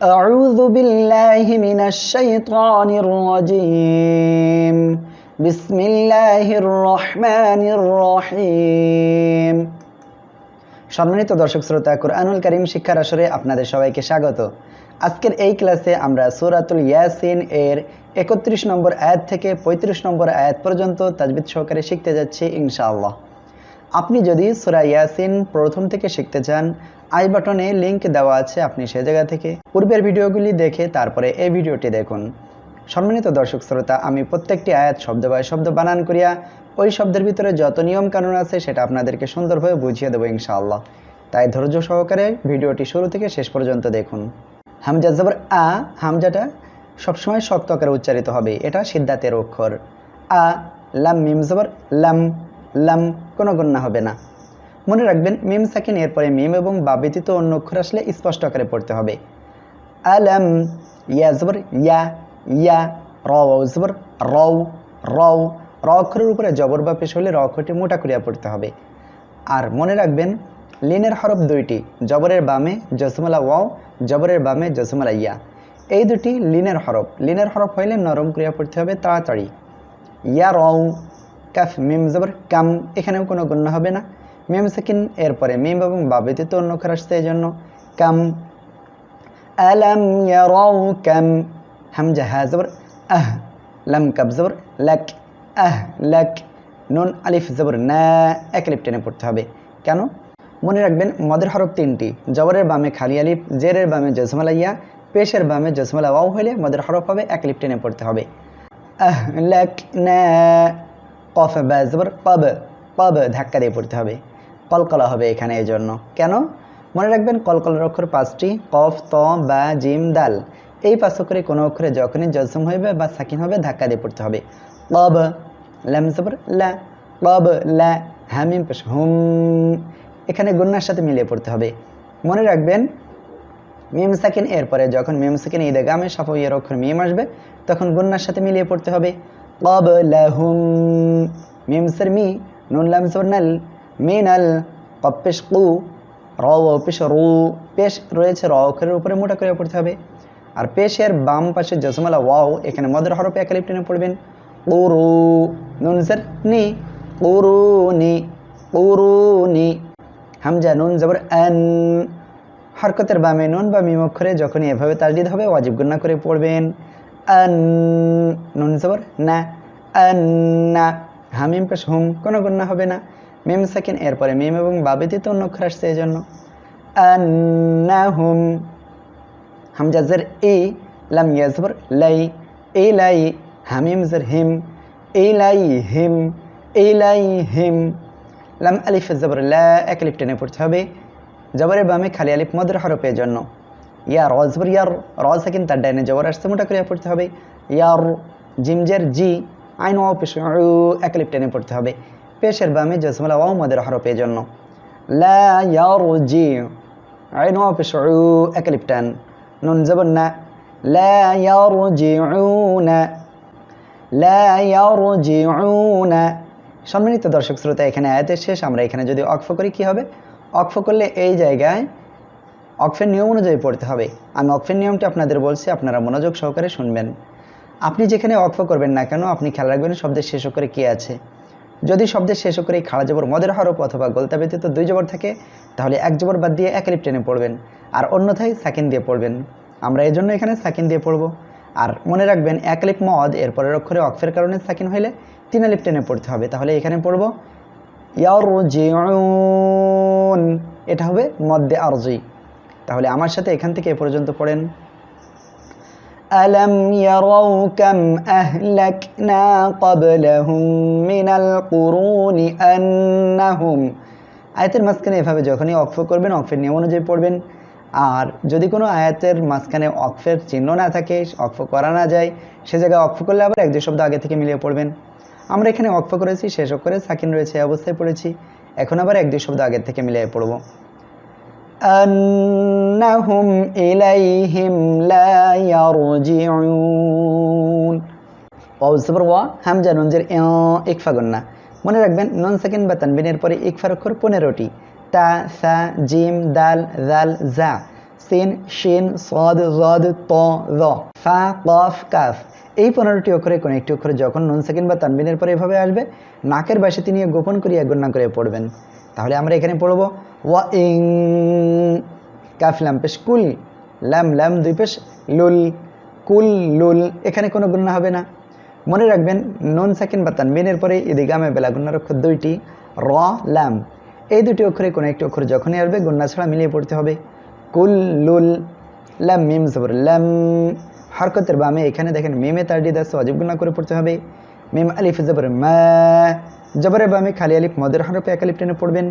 أعوذ بالله من الشيطان الرجيم بسم الله الرحمن الرحيم সম্মানিত দর্শক শ্রোতা কোরআনুল করিম শিক্ষার আসরে আপনাদের সবাইকে স্বাগত আজকের এই ক্লাসে আমরা সূরাতুল ইয়াসিন এর একত্রিশ নম্বর আয়াত থেকে পঁয়ত্রিশ নম্বর আয়াত পর্যন্ত তাজবিদ সহকারে শিখতে যাচ্ছি ইনশাআল্লাহ আপনি যদি সূরা ইয়াসিন প্রথম থেকে শিখতে চান, আই বাটনে লিংক দেওয়া আছে আপনি সে জায়গা থেকে। পূর্বের ভিডিওগুলি দেখে তারপরে এই ভিডিওটি দেখুন। সম্মানিত দর্শক শ্রোতা, আমি প্রত্যেকটি আয়াত শব্দ বাই শব্দ বানান করিয়া ওই শব্দের ভিতরে যত নিয়ম কানুন আছে সেটা আপনাদেরকে সুন্দরভাবে বুঝিয়ে দেবো ইনশাআল্লাহ। তাই ধৈর্য সহকারে ভিডিওটি শুরু থেকে শেষ পর্যন্ত দেখুন। হামজা জবর আ, হামজাটা সবসময় শক্ত আকারে উচ্চারিত হবে। এটা সিদ্ধাতের অক্ষর। আ, লাম, মিম জবর, লাম লাম কোনো গণ্যা হবে না। মনে রাখবেন, মিম সাকিন এরপরে মিম এবং বা ব্যতীত অন্য অক্ষর আসলে স্পষ্ট আকারে পড়তে হবে। আলাম ইয়া জবর ইয়া ইয়া র জবর, রও রও, র অক্ষরের উপরে জবর বা পেশ হলে র অক্ষরটি মোটা করিয়া পড়তে হবে। আর মনে রাখবেন, লিনের হরফ দুইটি, জবরের বামে জসমলা ওয়াও, জবরের বামে জসমলা ইয়া। এই দুটি লিনের হরফ। লিনের হরফ হইলে নরম করিয়া পড়তে হবে তাড়াতাড়ি। ইয়া, রও কাফ, মিম, জবর, কাম, এখানেও কোনো গণ্য হবে না। মিম, সেকিন, এরপরে মিম এবং বা ব্যতীত অন্য অক্ষর এই জন্য। কাম, আলাম ইয়ারাউ কাম, হামজা, হা, জবর, আহ, লাম, কাব, জবর, লাক, আহ, লাক, নুন, আলিফ, জবর, না এক লিপ টেনে পড়তে হবে। কেন? মনে রাখবেন, মদের হরফ তিনটি, জবরের বামে খালি আলিফ, জেরের বামে জজমালা ইয়া পেশের বামে জজমালা ওয়াও হইলে মদের হরফ হবে এক লিপ টেনে পড়তে হবে। আহ, লাক, না কফ বা কব কব ধাক্কা দিয়ে পড়তে হবে। কলকলা হবে এখানে এই জন্য কেন? মনে রাখবেন কলকলার অক্ষর পাঁচটি, কফ, ত, বা, জিম, দাল। এই পাঁচ অক্ষরে কোনো অক্ষরে যখনই জজম হইবে বা সাকিন হবে ধাক্কা দিয়ে পড়তে হবে। কব, লাম, জবর, লা। কব, লা, হামিম, পেশ, হুম। এখানে গুন্নার সাথে মিলিয়ে পড়তে হবে। মনে রাখবেন, মিম, সাকিন, এরপরে যখন মিম, সাকিন ঈদে গামে সাফইয়ের অক্ষর মিম আসবে, তখন গুন্নার সাথে মিলিয়ে পড়তে হবে। মিম সর মি নুন লাম সর নাল মিনাল কপ্পেশ কু র পেশ রু পেশ রয়েছে র অক্ষরের উপরে মোটা করে পড়তে হবে। আর পেশের বাম পাশে জসমালা ওয়াও, এখানে মদের হরফে একালিপ টেনে পড়বেন। উরু নুন স্যার নি উরুনি উরুনি হামজা, নুন জবর আন হরকতের বামে নুন বা মিম অক্ষরে যখনই এভাবে তাজদিদ হবে, ওয়াজিব গুন্না করে পড়বেন। আন নুন জবর না আন্না হামিম পেশ হুম কোনো গুন্না হবে না মিম সেকেন্ড এরপরে মিম এবং বাবেদিতে অন্য অক্ষর আসছে এই জন্য আন্নাহুম হামজা জের ই লাম ইয়াজবর লাই এই লাই হামিম জের হিম এই লাই হিম এই লাই হিম লাম আলিফ জবর লা এক আলিফ টেনে পড়তে হবে জবরের বামে খালি আলিফ মদের হরফের জন্য ইয়া র, জবর ইয়ার র সেকেন্ড তার ডাইনে জবর আসছে, মোটা করে পড়তে হবে। ইয়ার জিমজের জি, আইন ও পেশ এক আলিফ টেনে পড়তে হবে। পেশের বামে জসমলা ও মদের হরফের জন্য লা ইয়ার জি, আইন ও পেশ এক আলিফ টান। নুন জবর না। লা ইয়ার জি লা ইয়ার জি সম্মানিত দর্শক শ্রোতা, এখানে আয়াতের শেষ। আমরা এখানে যদি অক্ফ করি, কি হবে? অক্ফ করলে এই জায়গায় অক্ফের নিয়ম অনুযায়ী পড়তে হবে। আমি অক্ফের নিয়মটি আপনাদের বলছি, আপনারা মনোযোগ সহকারে শুনবেন। আপনি যেখানে অক্ফ করবেন না কেন, আপনি খেয়াল রাখবেন শব্দের শেষ করে কি আছে। যদি শব্দের শেষ করে খাড়া জবর মদের হরফ অথবা গোলতা ব্যতীত দুই জবর থাকে, তাহলে এক জবর বাদ দিয়ে এক লিপ টেনে পড়বেন, আর অন্যথায় সাকিন দিয়ে পড়বেন। আমরা এই জন্য এখানে সাকিন দিয়ে পড়ব। আর মনে রাখবেন, এক লিপ মদ এরপরের অক্ষরে অক্ষের কারণে সাকিন হইলে তিন লিপ টেনে পড়তে হবে। তাহলে এখানে পড়ব, ইয়ারজিউন। এটা হবে মদ্দে আরজি। তাহলে আমার সাথে এখান থেকে এ পর্যন্ত পড়েন ألم يروا كم أهلكنا قبلهم من القرون أنهم আয়াতের মাঝখানে এভাবে যখনই অক্ফ করবেন অক্ফের নিয়ম অনুযায়ী পড়বেন আর যদি কোনো আয়াতের মাঝখানে অক্ফের চিহ্ন না থাকে অক্ফ করা না যায় সে জায়গায় অক্ফ করলে আবার এক দুই শব্দ আগে থেকে মিলিয়ে পড়বেন আমরা এখানে অক্ফ করেছি শেষ করে সাকিন রয়েছে এই অবস্থায় পড়েছি এখন আবার এক দুই শব্দ আগের থেকে মিলিয়ে পড়ব أنهم إليهم لا يرجعون ওয়াও জবর ওয়া হামজা নুনজের ইকফা গন্না মনে রাখবেন নন সেকেন্ড বা তানবিনের পরে ইকফার অক্ষর পনেরোটি তা সা জিম দাল জাল জা সিন শিন সদ জদ ত জ ফা কফ কাফ এই পনেরোটি অক্ষরে কোনো একটি অক্ষরে যখন নুন সেকেন্ড বা তানবিনের পরে এভাবে আসবে নাকের বাসিতে নিয়ে গোপন করিয়া গণ্যা করে পড়বেন তাহলে আমরা এখানে পড়ব, ওয়া ইং, কাফ লাম পেশ, কুল ল্যাম ল্যাম দুই পেশ, লুল, কুল, লুল, এখানে কোনো গুণনা হবে না। মনে রাখবেন, নন সেকেন্ড বা তানবিনের পরে ইদিগামে বেলা গুণার অক্ষর দুইটি, র ল্যাম এই দুটি অক্ষরে কোনো একটি অক্ষর যখনই আসবে গুণনা ছাড়া মিলিয়ে পড়তে হবে। কুল, লুল ল্যাম মিম, জবর ল্যাম হরকতের বামে এখানে দেখেন, মিমে তারডি দাস অজীব গুণা করে পড়তে হবে। মিম আলিফ জবর মা। জবরের বামে খালি আলিফ, মদের হরফে এক আলিফ টেনে পড়বেন।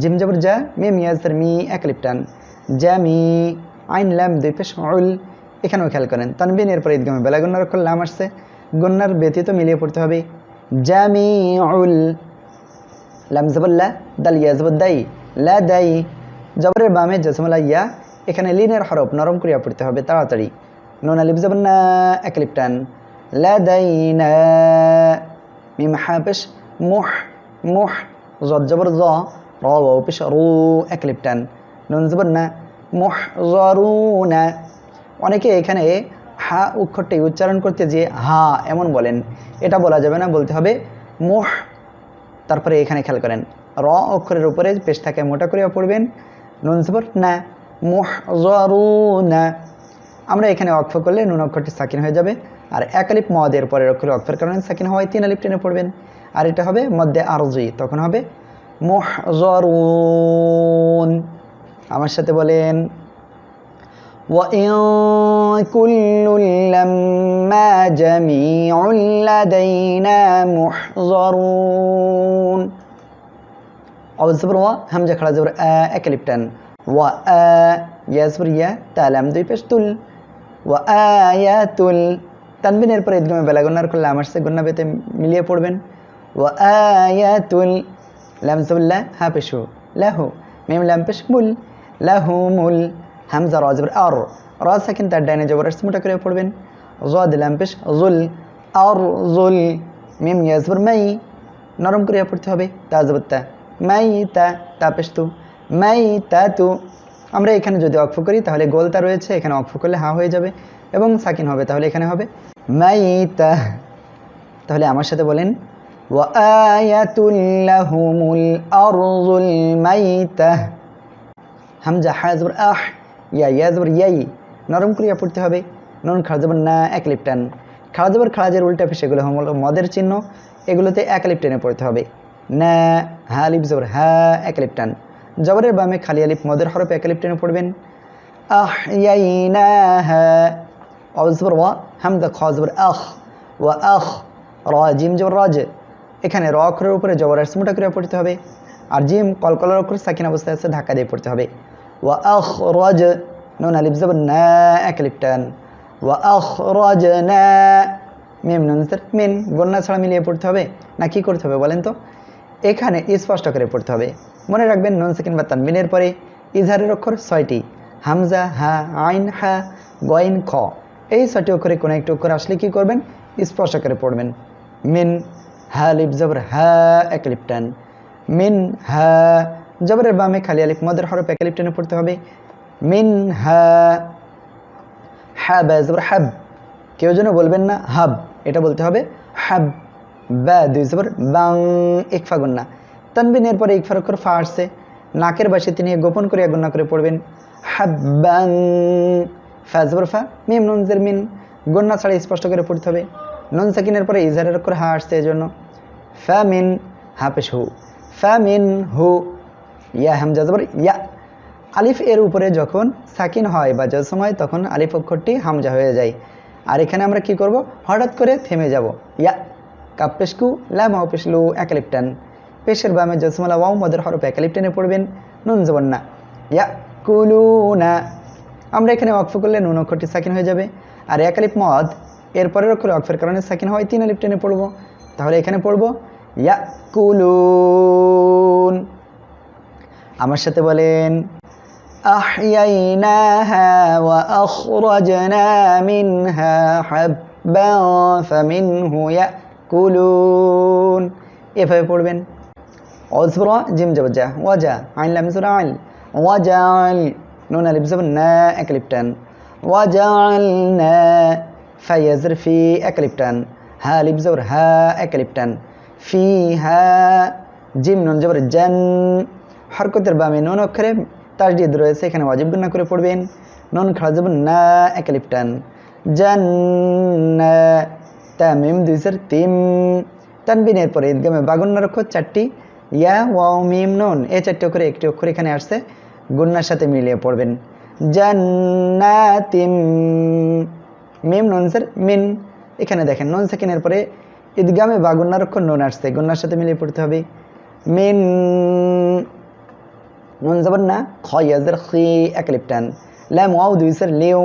জিম জবর যা মিম ইয়াজর মি, এক আলিফ টান। জামি আইন ল্যাম দুই পেশ, উল। এখানেও খেয়াল করেন। তানবিন এরপর ঈদগামে বেলা গন্নার অক্ষর লাম আসছে। গন্নার ব্যতীত মিলিয়ে পড়তে হবে। জামি উল। লাম জবল্লা দাল ইয়া জবদ্দাই লা দাই। জবরের বামে জসমলা ইয়া এখানে লিনের হরফ নরম করিয়া পড়তে হবে, তাড়াতাড়ি। নুন, আলিফ জবন্না এক লিপটান লা দাই না মিম হাফেশ, মুহ মুহ, জদ, জবর, জ র রু এক লিপটান নুন জবন্না মুহ জরুনা অনেকে এখানে হা অক্ষরটি উচ্চারণ করতে যে হা এমন বলেন। এটা বলা যাবে না, বলতে হবে মুহ। তারপরে এখানে খেয়াল করেন, র অক্ষরের উপরে পেশ থাকে মোটা করিয়া পড়বেন। নুন, জবর, না মুহ না আমরা এখানে অক্ষ করলে নুন অক্ষরটি সাকিন হয়ে যাবে আর এক আলিপ মদের পরের অক্ষরে অক্ষর কারণে সাকিন হওয়ায় তিন আলিপ টেনে পড়বেন আর এটা হবে মধ্যে আরজি তখন হবে মুহ আমার সাথে বলেন وإن كل لما جميع لدينا محضرون أو الزبر و همزة خلا زبر آ ওয়া জবরিয়া তালাম দুই পেশ তুল ওয়া আয়াতুল তানবিনের পরে একদম বেলাগুনার করলে আমার সাথে গুন্না বেতে মিলিয়ে পড়বেন ওয়া আয়াতুল লাম জবুল্লাহ হা পেশু লাহু মিম লাম পেশ মুল লাহুমুল হামজা রজবর আর র তার ডাইনে জবর মোটা করে পড়বেন জদ লাম পেশ জুল আর জুল মিম ইয়াজবর মাই নরম করে পড়তে হবে তা মাই তা তা পেশ তু মাই তাতু আমরা এখানে যদি অক্ষ করি, তাহলে গোলতা রয়েছে, এখানে অক্ষ করলে হা হয়ে যাবে এবং সাকিন হবে, তাহলে এখানে হবে মাই তা তাহলে আমার সাথে বলেন হামজা আহ, ইয়া ইয়াই। নরম ক্রিয়া পড়তে হবে। নরম খাড়াজবর না, এক লিপটান খাড়াজবর খাড়াজের উল্টা ফেসে এগুলো হলো মদের চিহ্ন। এগুলোতে এক লিপটেনে পড়তে হবে। না, হা লিপজবর হা, এক লিপ্টান জবরের বামে খালি আলিফ, মদের হরফে এক লিপ টেনে পড়বেন। আহ আহ আহ, র, জিম রাজ। এখানে র উপরে জবর মোটা করে পড়তে হবে। আর জিম কলকলার অক্ষর সাকিন অবস্থায় আছে, ধাক্কা দিয়ে পড়তে হবে। আখ রজ। আলিফ, জবর এক আখ রজ মিম, নুন মিন। গন্যা ছাড়া মিলিয়ে পড়তে হবে। না, কি করতে হবে বলেন তো? এখানে স্পষ্ট করে পড়তে হবে। মনে রাখবেন, নন সেকেন্ড বা তানবিনের পরে ইজহারের অক্ষর ছয়টি। হামজা, হা, আইন, হা গইন খ। এই ছয়টি অক্ষরে কোনো একটি অক্ষর আসলে কী করবেন? স্পষ্ট করে পড়বেন। মিন, হা, লিপ, জবর, হা এক লিপটান মিন, হা, জবরের বামে খালি আলিফ, মদের হরফ এক আলিফ টেনে পড়তে হবে। মিন, হা হ্যাব জবর হ্যাব কেউ যেন বলবেন না হাব, এটা বলতে হবে হাব। বা দুই জবর বাং ইকফা গন্না। তানবিনের পরে ইকফার অক্ষর ফা আসছে। নাকের বাসে তিনি গোপন করে গণ্যা করে পড়বেন। হাব্বাং, ফা জবর ফা, মিম নুন জের মিন। গন্যা ছাড়া স্পষ্ট করে পড়তে হবে। নুন সাকিনের পরে ইজারের অক্ষর হা আসছে এই জন্য ফা মিন, হাফেশ হু। ফ্যামিন হু, ইয়া হামজা জবর, ইয়া। আলিফ এর উপরে যখন সাকিন হয় বা জসম হয় তখন আলিফ অক্ষরটি হামজা হয়ে যায়। আর এখানে আমরা কি করব? হঠাৎ করে থেমে যাব। ইয়া। কাপ পেশকু ল্যাম হাও পেশলু এক আলিফ টান পেশের বামে জসমলা ওয়াও মদের হরফ এক আলিফ টেনে পড়বেন নুন জবর না ইয়া কুলু না আমরা এখানে অক্ফ করলে নুন অক্ষরটি সাকিন হয়ে যাবে আর এক আলিফ মদ এর পরের অক্ষরে অক্ষের কারণে সাকিন হয় তিন আলিফ টেনে পড়বো তাহলে এখানে পড়বো ইয়াকুলুন আমার সাথে বলেন أحييناها وأخرجنا منها حبا فمنه কুলুন এভাবে পড়বেন। অজবর জিম জবর যা, ওয়াজা, আইন লামিসুর আইন ওয়াজাল নুন আলিফ জবর না এক লিপটান ওয়াজাল না, ফাইয়াজর ফি, একলিপটান। হা আলিফ জবর হা, একলিপটান। ফি হা, জিম নুন জবর জান। হরকতের বামে নুন অক্ষরে তার দিয়ে রয়েছে, এখানে ওয়াজিব গুণা করে পড়বেন। নুন খাড়া জবর না এক লিপটান জান টান জান্না তামিম দুইসের তিম তানবিনের পরে ঈদগামে বাগুন্নার অক্ষর চারটি। ইয়া, ওয়াও, মিম, নুন, এই চারটি অক্ষরে একটি অক্ষর এখানে আসছে। গুন্নার সাথে মিলিয়ে পড়বেন। জান্নাতিম, মিম, নুন স্যার মিন। এখানে দেখেন, নুন সেকেন্ডের পরে ঈদগামে বাগুন্নার অক্ষর নুন আসছে। গুন্নার সাথে মিলিয়ে পড়তে হবে। মিন, নুন যাবার না। খয়াজের খি এক লিপটান ল্যাম ওয়াও, দুই স্যার লিউ।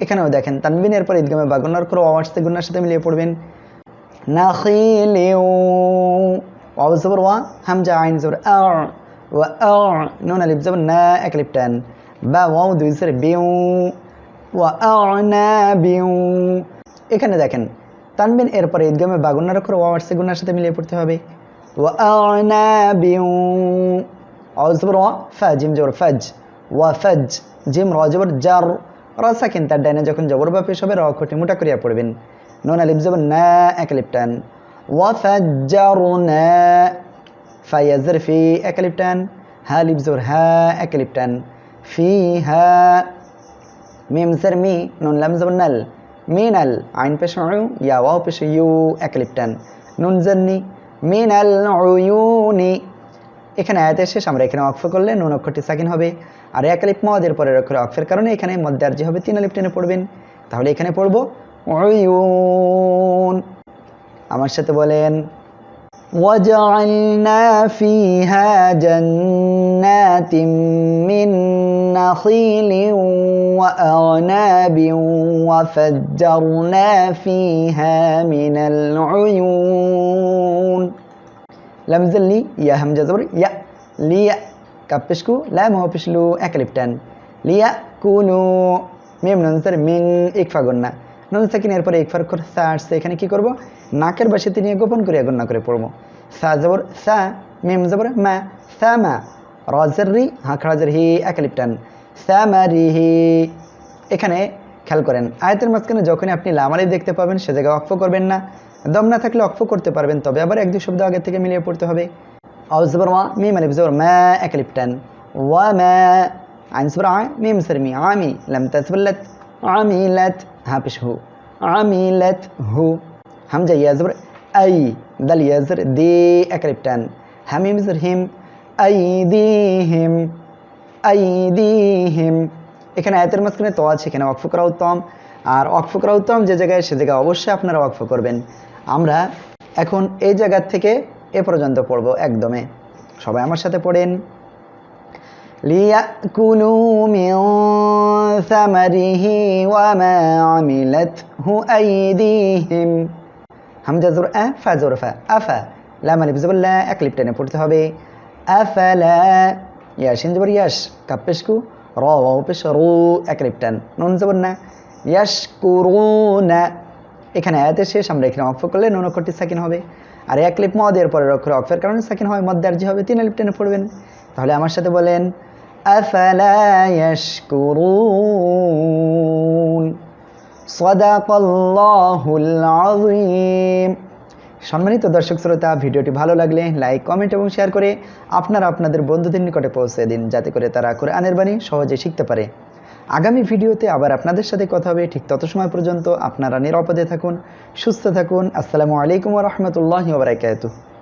এখানেও দেখেন তানবিনের পর ঈদগামে বাগুন্নার অক্ষর ওয়াও আসছে গুনার সাথে মিলিয়ে পড়বেন। ওয়া আইন জবর, আ, ওয়া, আ, নুন আলিফ জবর, না বা দুই বিউ, ওয়া বিউ। এখানে দেখেন তানবিন এরপরে ঈদগামে অক্ষর ওয়াও আসছে গুন্নার সাথে মিলিয়ে পড়তে হবে। ওয়া আনা বিউ। জবর ফাজ। জিম, র জার। র সাকিন তার ডাইনে যখন জবর বা পেশ হবে র খটি মোটা করিয়া পড়বেন। নুন আলিফ জবর না, এক আলিফ টান। ওয়া ফাজ্জারনা, ফায়াজর ফি, এক আলিফ টান। হা আলিফ জবর হা, এক ফি, হা, মিম স্যার মি, নুন, লাম জবর নাল। মিনাল আইন, পেশ ইয়া, ওয়াও, পেশ, ইউ, এক আলিফ টান। নুন জান্নি মিনাল উয়ুনি এখানে আয়াতের শেষ আমরা এখানে অক্ফ করলে নুন অক্ষরটি সাকিন হবে আর এক আলিফ মদের পরের অক্ষরে অক্ষের কারণে এখানে মধ্যে আর্জি হবে তিন আলিফ টেনে পড়বেন তাহলে এখানে পড়বো উয়ুন আমার সাথে বলেন وجعلنا فيها جنات من نخيل وأعناب وفجرنا فيها من العيون lamza li, ya hamza জবর ইয়া লিয়া kab peshku lam ho peshlu ek alif tan liya kunu মিম ননসার মিং ইকফা গন্না নন সাকিনের পরে ইকফার খর সা আসছে এখানে কি করব নাকের বাসাতে নিয়ে গোপন করে গন্না করে পড়ব সা জবর সা মিম জবর মা সা মা রজের রি হাঁকড়াজের হি একালিপটান সা মা রি হি এখানে খেয়াল করেন আয়তের মাঝখানে যখনই আপনি লামালি দেখতে পাবেন সে জায়গায় অক্ষ করবেন না দম না থাকলে অক্ফ করতে পারবেন তবে আবার এক দুই শব্দ আগে থেকে মিলিয়ে পড়তে হবে আউজ জবর মা মিম আলিফ জবর মা একালিপটান ওয়া মা عين صبر ع ميم سرمي عامي لم تسبلت عملت هابش هو عملت هو همزة يا زبر أي دل يا زر دي أكربتان هميم زر هم أيديهم أيديهم এখানে আয়াতের মাঝখানে তো আছে এখানে ওয়াকফ করা উত্তম আর ওয়াকফ করা উত্তম যে জায়গায় সে জায়গায় অবশ্যই আপনারা ওয়াকফ করবেন আমরা এখন এই জায়গা থেকে এ পর্যন্ত পড়বো একদমে সবাই আমার সাথে পড়েন ليأكلوا من ثمره وما عملته أيديهم হামজা জোর আ ফা জোর ফা আফা লাম আলিফ জবর লা এক লিপ টেনে পড়তে হবে আফালা ইয়াশিন জবর ইয়াশ কাপেশকু র ওয়াও পেশ রু এক লিপ টান নুন জবর না ইয়াশকুরুনা এখানে আয়াতের শেষ, আমরা এখানে অক্ষ করলে নুন অক্ষরটি সাকিন হবে। আর এক লিপ মদের পরের অক্ষর অক্ষের কারণে সাকিন হয় মদ্দার্জি হবে, তিন লিপ টেনে পড়বেন। তাহলে আমার সাথে বলেন সম্মানিত দর্শক শ্রোতা, ভিডিওটি ভালো লাগলে লাইক, কমেন্ট এবং শেয়ার করে আপনারা আপনাদের বন্ধুদের নিকটে পৌঁছে দিন, যাতে করে তারা কোরআনের বাণী সহজে শিখতে পারে। আগামী ভিডিওতে আবার আপনাদের সাথে কথা হবে ঠিক তত সময় পর্যন্ত আপনারা নিরাপদে থাকুন, সুস্থ থাকুন। আসসালামু আলাইকুম রহমতুল্লাহ বারাকাতুহ।